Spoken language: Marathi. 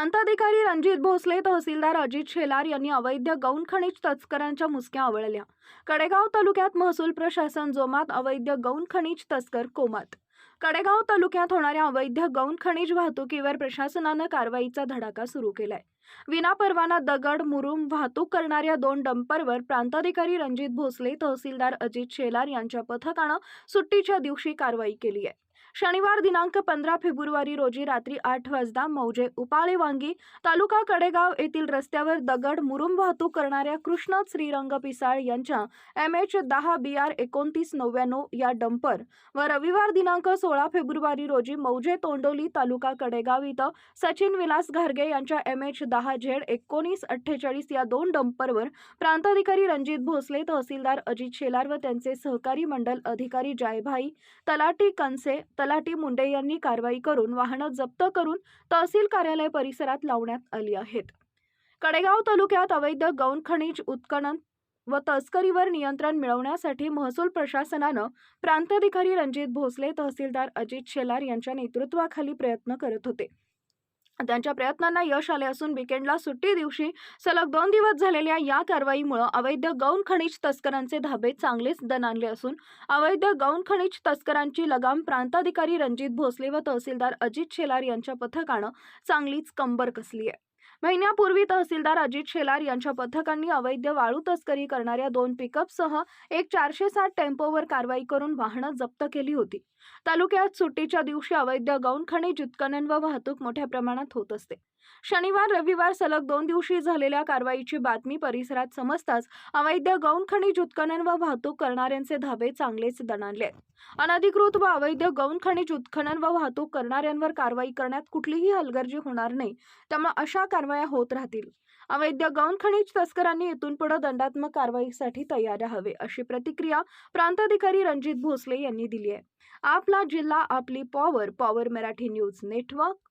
प्रांताधिकारी रणजित भोसले तहसीलदार अजित शेलार यांनी अवैध गौण खनिज तस्करांच्या मुसक्या आवळल्या. कडेगाव तालुक्यात महसूल प्रशासन जोमात अवैध गौण खनिज तस्कर कोमात. कडेगाव तालुक्यात होणाऱ्या अवैध गौण खनिज वाहतुकीवर प्रशासनानं कारवाईचा धडाका सुरू केलाय. विनापरवाना दगड मुरुम वाहतूक करणाऱ्या दोन डंपरवर प्रांताधिकारी रणजित भोसले तहसीलदार अजित शेलार यांच्या पथकानं सुट्टीच्या दिवशी कारवाई केली आहे. शनिवार दिनांक पंधरा फेब्रुवारी रोजी रात्री आठ वाजता मौजे उपाळे वांगी तालुका कडेगाव येथील रस्त्यावर दगड मुरुम वाहतूक करणाऱ्या कृष्ण श्रीरंग पिसाळ यांच्या एम एच दहा बी आर एकोणतीस नव्याण्णव या डंपर व रविवार दिनांक सोळा फेब्रुवारी रोजी मौजे तोंडोली तालुका कडेगाव इथं सचिन विलास घारगे यांच्या एम एच दहा झेड एकोणीस अठ्ठेचाळीस या दोन डंपरवर प्रांताधिकारी रणजित भोसले तहसीलदार अजित शेलार व त्यांचे सहकारी मंडल अधिकारी जायभाई तलाटी कनसे तलाटी मुंडे यांनी कारवाई करून वाहनं जप्त करून तहसील कार्यालय परिसरात लावण्यात आली आहेत. कडेगाव तालुक्यात अवैध गौण खनिज उत्खनन व तस्करीवर नियंत्रण मिळवण्यासाठी महसूल प्रशासनानं प्रांताधिकारी रणजित भोसले तहसीलदार अजित शेलार यांच्या नेतृत्वाखाली प्रयत्न करत होते. त्यांच्या प्रयत्नांना यश आले असून विकेंडला सुट्टी दिवशी सलग दोन दिवस झालेल्या या कारवाईमुळे अवैध गौण खनिज तस्करांचे धाबे चांगलेच दणाणले असून अवैध गौण खनिज तस्करांची लगाम प्रांताधिकारी रणजित भोसले व तहसीलदार अजित शेलार यांच्या पथकानं चांगलीच कंबर कसली आहे. महिन्यापूर्वी तहसीलदार अजित शेलार यांच्या पथकांनी अवैध वाळू तस्करी करणाऱ्या दोन पिकअपसह एक चारशे साठ टेम्पोवर कारवाई करून वाहनं जप्त केली होती. तालुक्यात सुट्टीच्या दिवशी अवैध गौण खनिज उत्खनन व वाहतूक मोठ्या प्रमाणात होत असते. शनिवार रविवार सलग दोन दिवशी झालेल्या कारवाईची बातमी परिसरात समजताच अवैध गौण खनिज उत्खनन व वाहतूक करणाऱ्यांचे धाबे चांगलेच दणाणले अनधिकृत व अवैध गौण खनिज उत्खनन व वाहतूक करणाऱ्यांवर कारवाई करण्यात कुठलीही हलगर्जी होणार नाही. त्यामुळे अशा कारवाया होत राहतील. अवैध गौण खनिज तस्करांनी इथून पुढे दंडात्मक कारवाईसाठी तयार राहावे अशी प्रतिक्रिया प्रांताधिकारी रणजित भोसले यांनी दिली आहे. आपला जिल्हा आपली power power Marathi news network